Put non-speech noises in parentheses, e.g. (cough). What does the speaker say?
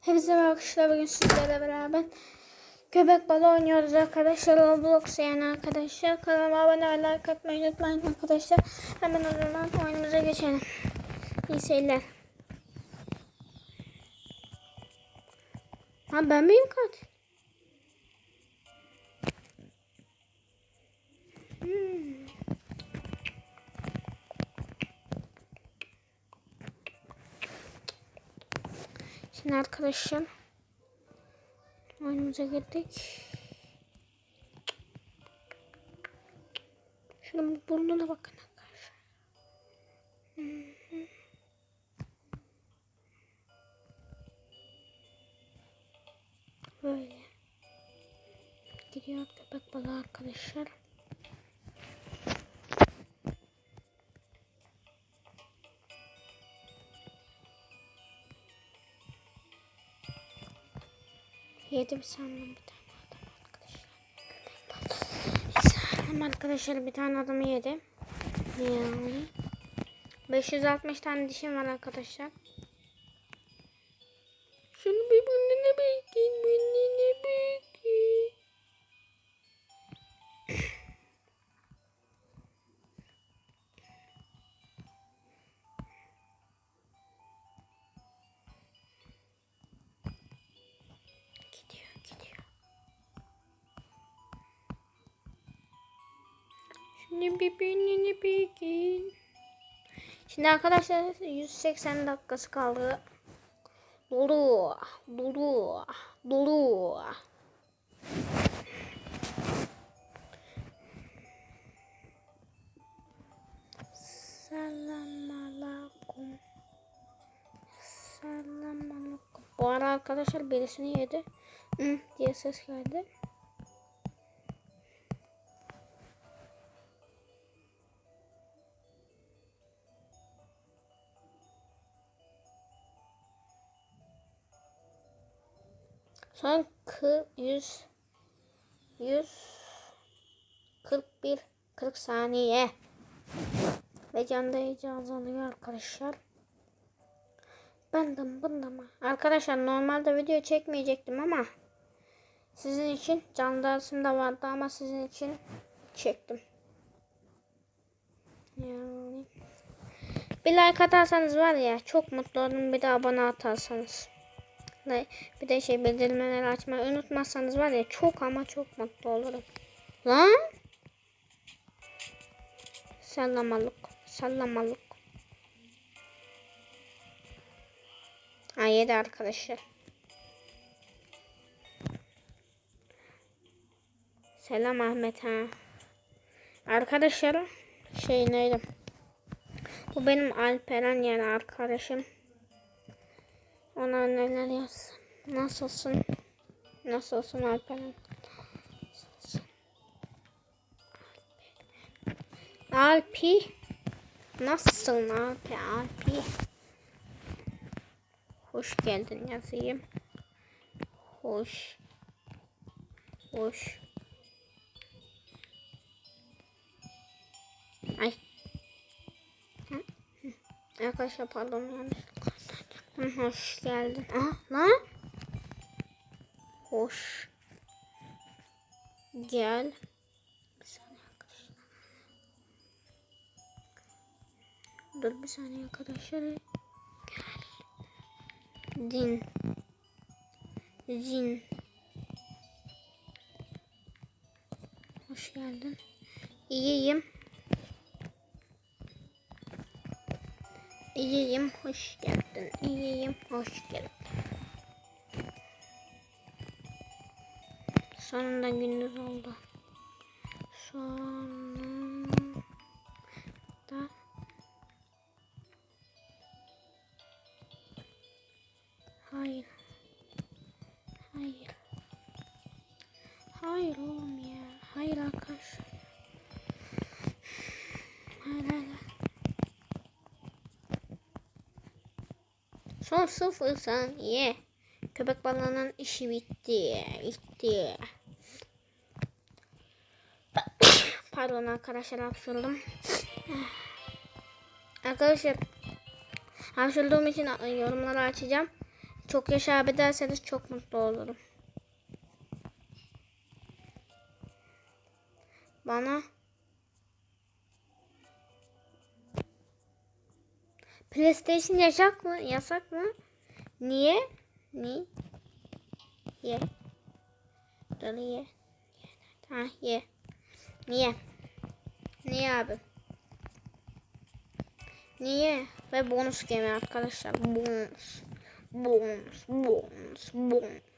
Hepinize merhaba bugün sizlerle beraber köpek balığı oynuyoruz arkadaşlar. Roblox yani arkadaşlar. Kanalıma abone ve like atmayı unutmayın arkadaşlar. Hemen o zaman oyunumuza geçelim. İyi seyirler. Ha ben miyim katil Şimdi arkadaşlar oyunumuza girdik. Şunun burnuna bakın arkadaşlar. Böyle. Gidiyor köpek balığı arkadaşlar. Yedi bir sandım bir tane adam arkadaşlar. Sandım arkadaşlar bir tane adamı yedi. Yani. 560 tane dişim var arkadaşlar. Şunu bir burnuna bakın, burnuna bakın. Gidiyor, Şimdi arkadaşlar 180 dakikası kaldı. Dolu, dolu, dolu. Selam aleyküm. Selam aleyküm. Bu ara arkadaşlar birisini yedi. Hı diye ses geldi. Son 100 100 41 40 saniye. Ve can iyice azalıyor arkadaşlar. Bandım bundama. Arkadaşlar normalde video çekmeyecektim ama sizin için can da vardı ama sizin için çektim. Yani bir like atarsanız var ya çok mutlu olurum bir de abone atarsanız. Bir de şey bildirimleri açmayı unutmazsanız var ya çok ama çok mutlu olurum. Lan? Sallamalık. Sallamalık. Ha yedi arkadaşlar. Selam Ahmet ha. Arkadaşlar şey neydi? Bu benim Alperen yani arkadaşım. Ona neler yaz. Nasılsın? Nasılsın Alperen? Nasılsın? Alpi. Nasılsın Alpi? Alpi. Hoş geldin yazayım. Hoş. Hoş. Ay. Arkadaşlar pardon yanlışlıkla. Hoş geldin. Ah lan. Hoş. Gel. Dur bir saniye arkadaşlar. Gel. Din. Zin. Hoş geldin. İyiyim. İyiyim, hoş geldin. İyiyim, hoş geldin. Sonunda gündüz oldu. Sonunda Hayır. Hayır. Hayır oğlum ya. Hayır arkadaşlar. Hayır hayır. hayır. Son sıfır saniye. Köpek balığının işi bitti. Bitti. (coughs) Pardon arkadaşlar hapşırdım. (sighs) Arkadaşlar hapşırdığım için yorumları açacağım. Çok yaşa abi derseniz çok mutlu olurum. Bana PlayStation yasak mı? Yasak mı? Niye? Niye? Ye. Dur ye. Ha ye. Niye? Niye abi? Niye? Ve bonus gemi arkadaşlar. Bonus. Bonus. Bonus. Bonus.